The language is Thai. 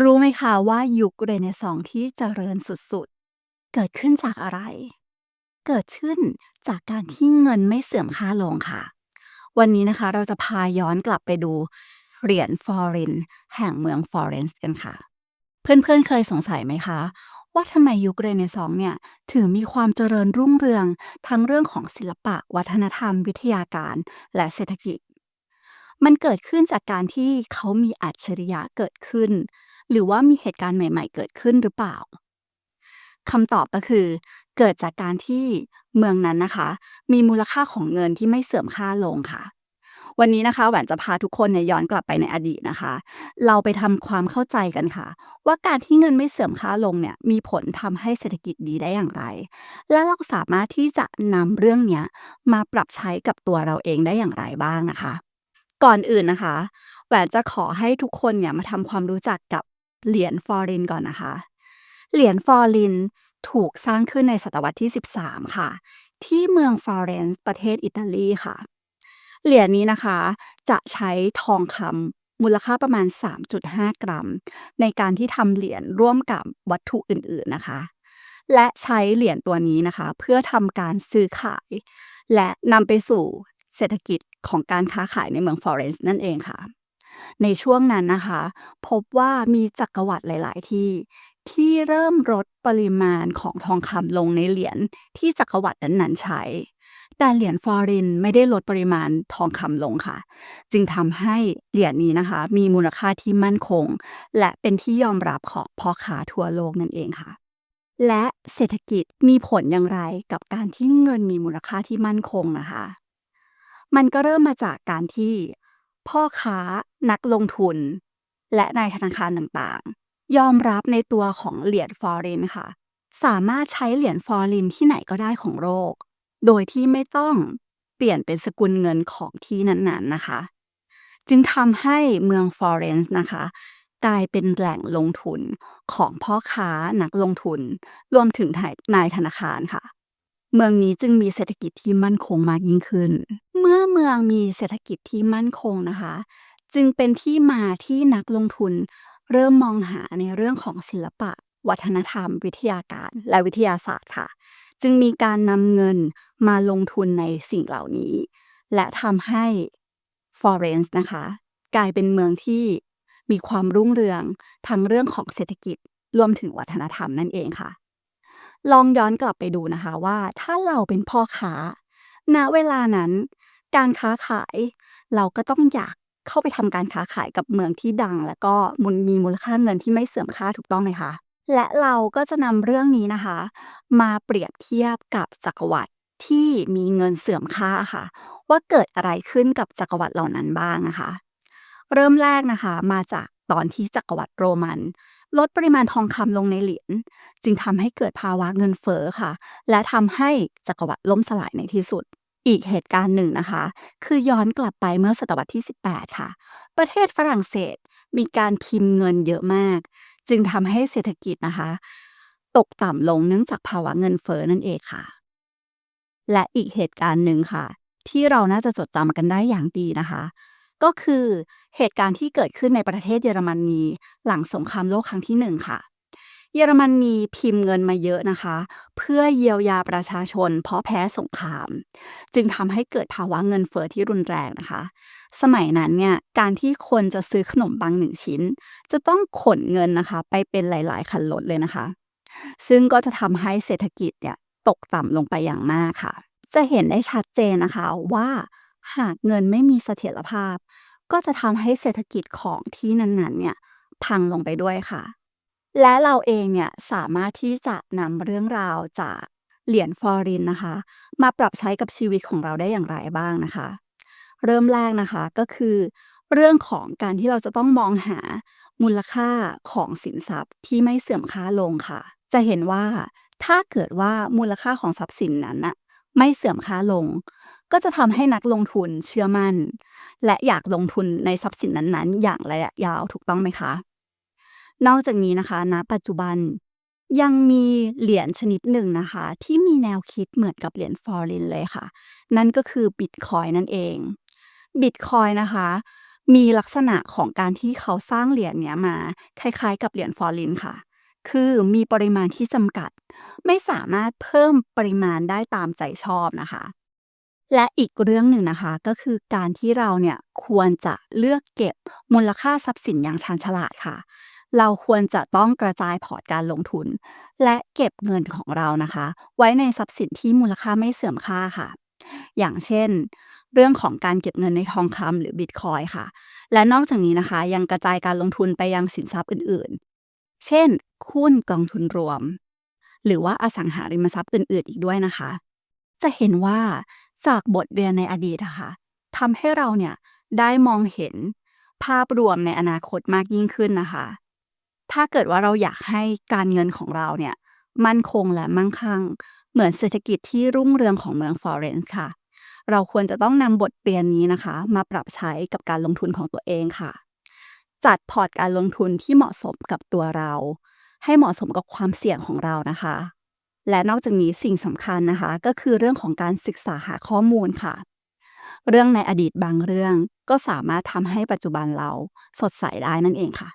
รู้ไหมคะว่ายุคเรเนซองส์ที่เจริญสุดๆ เกิดขึ้นจากอะไร เกิดขึ้นจากการที่เงินไม่เสื่อมค่าลงค่ะ วันนี้นะคะเราจะพาย้อนกลับไปดูเหรียญฟอเรนแห่งเมืองฟอเรนซ์กันค่ะ เพื่อนๆเคยสงสัยไหมคะ ว่าทำไมยุคเรเนซองส์เนี่ย ถึงมีความเจริญรุ่งเรืองทั้งเรื่องของศิลปะ วัฒนธรรม วิทยาการและเศรษฐกิจ มันเกิดขึ้นจากการที่เขามีอัจฉริยะเกิดขึ้น หรือว่ามีเหตุการณ์ใหม่ๆ เกิดขึ้นหรือเปล่าคำตอบก็คือ เกิดจากการที่เมืองนั้นนะคะ มีมูลค่าของเงินที่ไม่เสื่อมค่าลงค่ะ วันนี้นะคะแหวนจะพาทุกคนเนี่ยย้อนกลับไปในอดีตนะคะ เราไปทำความเข้าใจกันค่ะ ว่าการที่เงินไม่เสื่อมค่าลงเนี่ยมีผลทำให้เศรษฐกิจดีได้อย่างไร และเราสามารถที่จะนำเรื่องเนี้ยมาปรับใช้กับตัวเราเองได้อย่างไรบ้างนะคะ ก่อนอื่นนะคะแหวนจะขอให้ทุกคนเนี่ยมาทำความรู้จักกับ เหรียญฟอรินก่อนนะคะ เหรียญฟอรินถูกสร้างขึ้นในศตวรรษที่ 13 ค่ะ ที่เมืองฟลอเรนซ์ประเทศอิตาลีค่ะ เหรียญนี้นะคะจะใช้ทองคำมูลค่าประมาณ 3.5 กรัม ในการที่ทำเหรียญร่วมกับวัตถุอื่นๆนะคะ และใช้เหรียญตัวนี้นะคะ เพื่อทำการซื้อขาย และนำไปสู่เศรษฐกิจของการค้าขายในเมืองฟลอเรนซ์นั่นเองค่ะ ในช่วงนั้นนะคะ พบว่ามีจักรวรรดิหลาย ๆ ที่ ที่เริ่มลดปริมาณของทองคำลงในเหรียญที่จักรวรรดินั้นๆใช้ แต่เหรียญฟลอรินไม่ได้ลดปริมาณทองคำลงค่ะ จึงทำให้เหรียญนี้นะคะ มีมูลค่าที่มั่นคง และเป็นที่ยอมรับของพ่อค้าทั่วโลกนั่นเองค่ะและเศรษฐกิจมีผลอย่างไรกับการที่เงินมีมูลค่าที่มั่นคงนะคะ มันก็เริ่มมาจากการที่ พ่อค้านักลงทุน และนายธนาคารต่างๆ ยอมรับในตัวของเหรียญฟลอรินค่ะ สามารถใช้เหรียญฟลอรินที่ไหนก็ได้ของโลก โดยที่ไม่ต้องเปลี่ยนเป็นสกุลเงินของที่นั้นๆนะคะ จึงทำให้เมืองฟลอเรนซ์นะคะ กลายเป็นแหล่งลงทุนของพ่อค้านักลงทุน รวมถึงนายธนาคารค่ะ เมืองนี้จึงมีเศรษฐกิจที่มั่นคงมากยิ่งขึ้น เมื่อเมืองมีเศรษฐกิจที่มั่นคงนะคะ จึงเป็นที่มาที่นักลงทุนเริ่มมองหาในเรื่องของศิลปะ วัฒนธรรม วิทยาการ และวิทยาศาสตร์ค่ะ จึงมีการนำเงินมาลงทุนในสิ่งเหล่านี้ และทำให้ฟลอเรนซ์นะคะ กลายเป็นเมืองที่มีความรุ่งเรืองทั้งเรื่องของเศรษฐกิจรวมถึงวัฒนธรรมนั่นเองค่ะ ลองย้อนกลับไปดูนะคะว่าถ้าเราเป็นพ่อค้าณเวลานั้น การค้าขาย เราก็ต้องอยากเข้าไปทำการค้าขายกับเมืองที่ดัง แล้วก็มุนมีมูลค่าเงินที่ไม่เสื่อมค่าถูกต้องไหมคะและเราก็จะนำเรื่องนี้นะคะ มาเปรียบเทียบกับจักรวรรดิที่มีเงินเสื่อมค่าค่ะ ว่าเกิดอะไรขึ้นกับจักรวรรดิเหล่านั้นบ้างนะคะ เริ่มแรกนะคะมาจากตอนที่จักรวรรดิโรมัน ลดปริมาณทองคำลงในเหรียญจึงทำให้เกิดภาวะเงินเฟ้อค่ะ และทำให้จักรวรรดิล่มสลายในที่สุด อีกเหตุการณ์หนึ่งนะคะ คือย้อนกลับไปเมื่อศตวรรษที่ 18 ค่ะ ประเทศฝรั่งเศสมีการพิมพ์เงินเยอะมาก จึงทำให้เศรษฐกิจนะคะ ตกต่ำลงเนื่องจากภาวะเงินเฟ้อนั่นเองค่ะ และอีกเหตุการณ์หนึ่งค่ะ ที่เราน่าจะจดจำกันได้อย่างดีนะคะ ก็คือเหตุการณ์ที่เกิดขึ้นในประเทศเยอรมนีหลังสงครามโลกครั้งที่หนึ่งค่ะ เยอรมนีพิมพ์เงินมาเยอะนะคะ เพื่อเยียวยาประชาชน เพราะแพ้สงคราม จึงทำให้เกิดภาวะเงินเฟ้อที่รุนแรงนะคะ สมัยนั้นเนี่ยการที่คนจะซื้อขนมปังหนึ่งชิ้น จะต้องขนเงินนะคะ ไปเป็นหลาย ๆ คันรถเลยนะคะ ซึ่งก็จะทำให้เศรษฐกิจเนี่ยตกต่ำลงไปอย่างมากค่ะ จะเห็นได้ชัดเจนนะคะว่าหากเงินไม่มีเสถียรภาพ ก็จะทำให้เศรษฐกิจของที่นั้นๆเนี่ยพังลงไปด้วยค่ะ และเราเองเนี่ยสามารถที่จะนำเรื่องราวจากเหรียญฟอรินนะคะ มาปรับใช้กับชีวิตของเราได้อย่างไรบ้างนะคะ เริ่มแรกนะคะก็คือ เรื่องของการที่เราจะต้องมองหามูลค่าของสินทรัพย์ที่ไม่เสื่อมค่าลงค่ะ จะเห็นว่าถ้าเกิดว่ามูลค่าของทรัพย์สินนั้นน่ะไม่เสื่อมค่าลง ก็จะทำให้นักลงทุนเชื่อมั่น และอยากลงทุนในทรัพย์สินนั้นๆ อย่างระยะยาวถูกต้องไหมคะ นอกจากนี้นะคะณปัจจุบันยังมีเหรียญชนิดหนึ่งนะคะ ที่มีแนวคิดเหมือนกับเหรียญฟอรินเลยค่ะ นั่นก็คือบิตคอยนั่นเองบิตคอยนะคะ มีลักษณะของการที่เขาสร้างเหรียญเนี้ยมา คล้ายๆ กับเหรียญฟอรินค่ะ คือมีปริมาณที่จำกัด ไม่สามารถเพิ่มปริมาณได้ตามใจชอบนะคะ และอีกเรื่องหนึ่งนะคะ ก็คือการที่เราเนี่ยควรจะเลือกเก็บมูลค่าทรัพย์สินอย่างชาญฉลาดค่ะ เราควรจะต้องกระจายพอร์ตการลงทุน และเก็บเงินของเรานะคะ ไว้ในทรัพย์สินที่มูลค่าไม่เสื่อมค่าค่ะ อย่างเช่น เรื่องของการเก็บเงินในทองคำหรือบิตคอยค่ะ และนอกจากนี้นะคะ ยังกระจายการลงทุนไปยังสินทรัพย์อื่นๆ เช่นหุ้นกองทุนรวม หรือว่าอสังหาริมทรัพย์อื่นๆ อีกด้วยนะคะ จะเห็นว่าจากบทเรียนในอดีตอะคะทำให้เราเนี่ยได้มองเห็นภาพรวมในอนาคตมากยิ่งขึ้นนะคะ ถ้าเกิดว่าเราอยากให้การเงินของเราเนี่ยมั่นคงและมั่งคั่ง เหมือนเศรษฐกิจที่รุ่งเรืองของเมืองฟลอเรนซ์ค่ะ เราควรจะต้องนำบทเรียนนี้นะคะ มาปรับใช้กับการลงทุนของตัวเองค่ะ จัดพอร์ตการลงทุนที่เหมาะสมกับตัวเรา ให้เหมาะสมกับความเสี่ยงของเรานะคะ และนอกจากนี้สิ่งสำคัญนะคะ ก็คือเรื่องของการศึกษาหาข้อมูลค่ะ เรื่องในอดีตบางเรื่องก็สามารถทำให้ปัจจุบันเราสดใสได้นั่นเองค่ะ